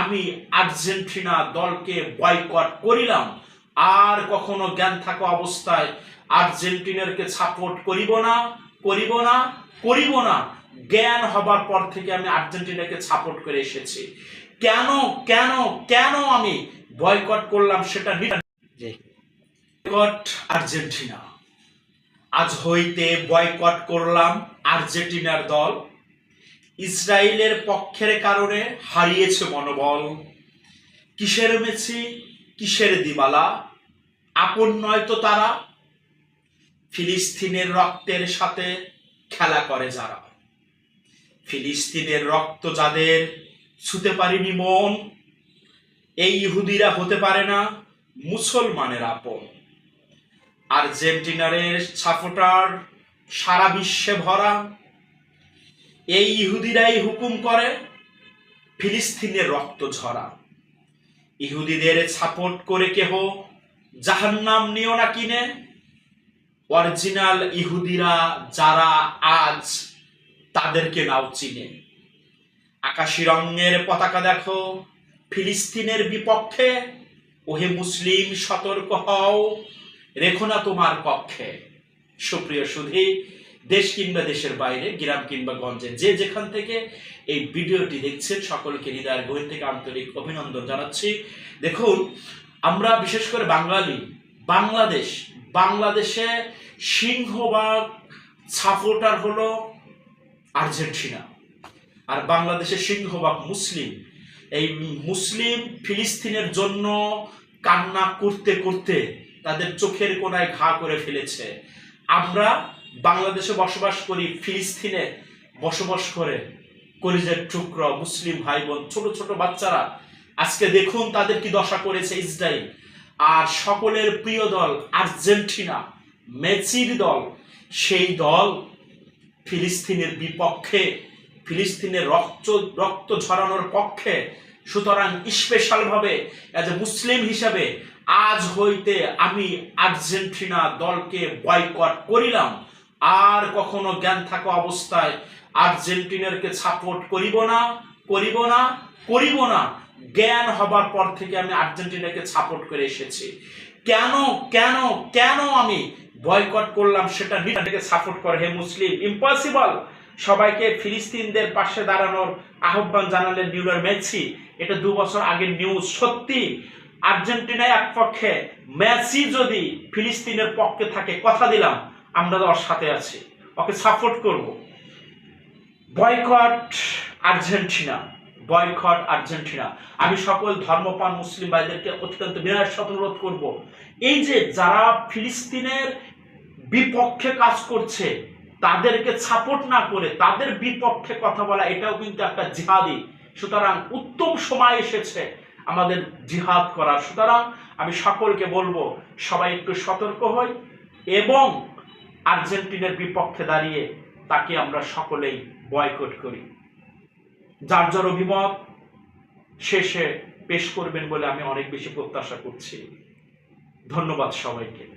আমি আর্জেন্টিনা দলকে বয়কট করিলাম। আর কখনো জ্ঞান থাকা অবস্থায় আর্জেন্টিনারকে সাপোর্ট করিব না করিব না করিব না। জ্ঞান হবার পর থেকে আমি আর্জেন্টিনাকে সাপোর্ট করে এসেছি। কেন কেন কেন আমি বয়কট করলাম সেটা বয়কট আর্জেন্টিনা। আজ হইতে বয়কট করলাম আর্জেন্টিনার দল। ইসরায়েলের পক্ষের কারণে হারিয়েছে মনোবল। কিসের মেছি কিসের দিবালা? আপন নয় তো তারা। ফিলিস্তিনের রক্তের সাথে খেলা করে যারা। ফিলিস্তিনের রক্ত যাদের ছুতে পারিনি মন, এই ইহুদিরা হতে পারে না মুসলমানের আপন। আর্জেন্টিনারের সাপোর্টার সারা বিশ্বে ভরা এই ইহুদিরাই হুকুম করে ফিলিস্তিনের রক্ত ঝরা। ইহুদিদের সাপোর্ট করে কেহ জাহান্নাম নিও না কিনে। অরিজিনাল ইহুদিরা যারা আজ তাদেরকে নাও চিনে। আকাশি রঙের পতাকা দেখো, ফিলিস্তিনের বিপক্ষে। ওহে মুসলিম, সতর্ক হও, রেখো না তোমার পক্ষে। সুপ্রিয় সুধী দেশ কিংবা দেশের বাইরে, গ্রাম কিংবা গঞ্জে, যে যেখান থেকে এই ভিডিওটি দেখছেন, সকলকে হৃদয়ের গভীর থেকে আন্তরিক অভিনন্দন জানাচ্ছি। দেখুন, আমরা বিশেষ করে বাঙালি, বাংলাদেশ, বাংলাদেশে সিংহবাগ সাপোর্টার হলো আর্জেন্টিনা। আর বাংলাদেশের সিংহবাগ মুসলিম। এই মুসলিম ফিলিস্তিনের জন্য কান্না করতে করতে তাদের চোখের কোনায় ঘা করে ফেলেছে। আমরা বাংলাদেশে বসবাস করি, ফিলিস্তিনে বসবাস করে কলিজের টুকরো, মুসলিম ভাই বোন ছোট ছোট বাচ্চারা, আজকে দেখুন তাদের কি দশা করেছে ইসরায়েল। আর সকলের প্রিয় দল আর্জেন্টিনা, মেসির দল, সেই দল ফিলিস্তিনের বিপক্ষে, ফিলিস্তিনের রক্ত রক্ত ঝরানোর পক্ষে। সুতরাং স্পেশালভাবে অ্যাজ এ মুসলিম হিসাবে আজ হইতে আমি আর্জেন্টিনা দলকে বয়কট করিলাম। আর কখনো জ্ঞান থাকা অবস্থায় আর্জেন্টিনারকে সাপোর্ট করিব না করিব না করিব না। জ্ঞান হবার পর থেকে আমি আর্জেন্টিনাকে সাপোর্ট করে এসেছি। কেন কেন কেন আমি বয়কট করলাম সেটা নিজেকে সাপোর্ট করে? হে মুসলিম ইম্পসিবল সবাইকে ফিলিস্তিনদের পাশে দাঁড়ানোর আহ্বান জানালেন নিউরার মেসি। এটা দু বছর আগের নিউজ সত্যি। আর্জেন্টিনায় এক পক্ষে মেসি যদি ফিলিস্তিনের পক্ষে থাকে, কথা দিলাম। আমরা ওর সাথে আছি। ওকে সাপোর্ট করব। Boycott Argentina boycott Argentina. আমি সকল ধর্মপান মুসলিম ভাইদেরকে অত্যন্ত সাথে অনুরোধ করব। এই যে যারা ফিলিস্তিনের বিপক্ষে কাজ করছে, তাদেরকে সাপোর্ট না করে তাদের বিপক্ষে কথা বলা, এটাও কিন্তু একটা জিহাদি। সুতরাং উত্তম সময় এসেছে আমাদের জিহাদ করার। সুতরাং আমি সকলকে বলব, সবাই একটু সতর্ক হই এবং আর্জেন্টিনার বিপক্ষে দাঁড়িয়ে তাকে আমরা সকলেই বয়কট করি। যার যার অভিমত শেষে পেশ করবেন বলে আমি অনেক বেশি প্রত্যাশা করছি। ধন্যবাদ সবাইকে।